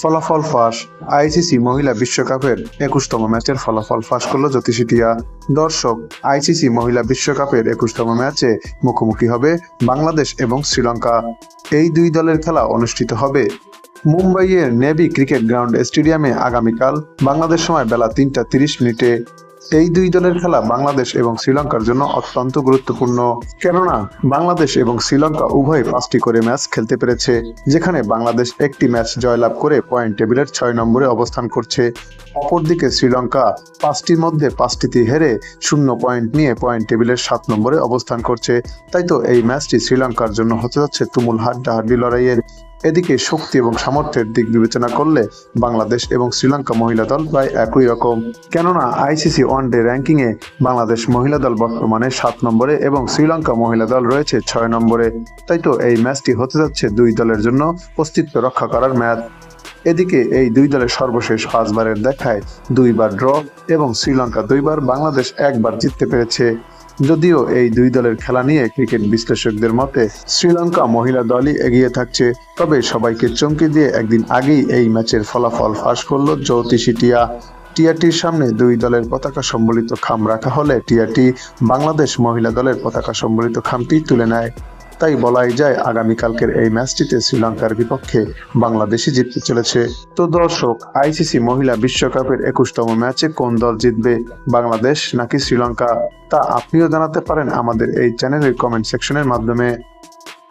ফলাফল ফাঁস। আইসিসি মহিলা বিশ্বকাপের একুশতম ম্যাচের ফলাফল ফাঁস করল জ্যোতিষিটিয়া দর্শক, আইসিসি মহিলা বিশ্বকাপের একুশতম ম্যাচে মুখোমুখি হবে বাংলাদেশ এবং শ্রীলঙ্কা। এই দুই দলের খেলা অনুষ্ঠিত হবে। মুম্বাইয়ের নেভি ক্রিকেট গ্রাউন্ড স্টেডিয়ামে আগামীকাল, বাংলাদেশ সময় বেলা তিনটা তিরিশ মিনিটে। এই দুই দলের খেলা বাংলাদেশ এবং শ্রীলঙ্কার জন্য অত্যন্ত গুরুত্বপূর্ণ। কেননা, বাংলাদেশ এবং শ্রীলঙ্কা উভয় পাঁচটি করে ম্যাচ খেলতে পেরেছে, যেখানে বাংলাদেশ একটি ম্যাচ জয়লাভ করে পয়েন্ট টেবিলের ছয় নম্বরে অবস্থান করছে। অপরদিকে শ্রীলঙ্কা পাঁচটির মধ্যে পাঁচটিতে হেরে শূন্য পয়েন্ট নিয়ে পয়েন্ট টেবিলের সাত নম্বরে অবস্থান করছে। তাই তো এই ম্যাচটি শ্রীলঙ্কার জন্য হতে যাচ্ছে তুমুল হাড্ডাহাড্ডি লড়াইয়ের এদিকে শক্তি এবং সামর্থ্যের দিক বিবেচনা করলে বাংলাদেশ এবং শ্রীলঙ্কা মহিলা দল প্রায় একই রকম। কেননা আইসিসি ওয়ান ডে র্যাঙ্কিংয়ে বাংলাদেশ মহিলা দল বর্তমানে সাত নম্বরে এবং শ্রীলঙ্কা মহিলা দল রয়েছে ছয় নম্বরে। তাই তো এই ম্যাচটি হতে যাচ্ছে দুই দলের জন্য অস্তিত্ব রক্ষা করার ম্যাচ। এদিকে এই দুই দলের সর্বশেষ পাঁচবারের দেখায় দুইবার ড্র এবং শ্রীলঙ্কা দুইবার, বাংলাদেশ একবার জিততে পেরেছে। যদিও এই দুই দলের খেলা নিয়ে ক্রিকেট বিশ্লেষকদের মতে শ্রীলঙ্কা মহিলা দলই এগিয়ে থাকছে, তবে সবাইকে চমকে দিয়ে একদিন আগেই এই ম্যাচের ফলাফল ফাঁস করল জ্যোতিষী টিয়া। টিয়াটির সামনে দুই দলের পতাকা সম্বলিত খাম রাখা হলে টিয়াটি বাংলাদেশ মহিলা দলের পতাকা সম্বলিত খামটি তুলে নেয়। তাই বলাই যায়, আগামীকালকের এই ম্যাচটিতে শ্রীলঙ্কার বিপক্ষে বাংলাদেশই জিততে চলেছে। তো দর্শক, আইসিসি মহিলা বিশ্বকাপের একুশতম ম্যাচে কোন দল জিতবে, বাংলাদেশ নাকি শ্রীলঙ্কা? তা আপনিও জানাতে পারেন আমাদের এই চ্যানেলের কমেন্ট সেকশনের মাধ্যমে।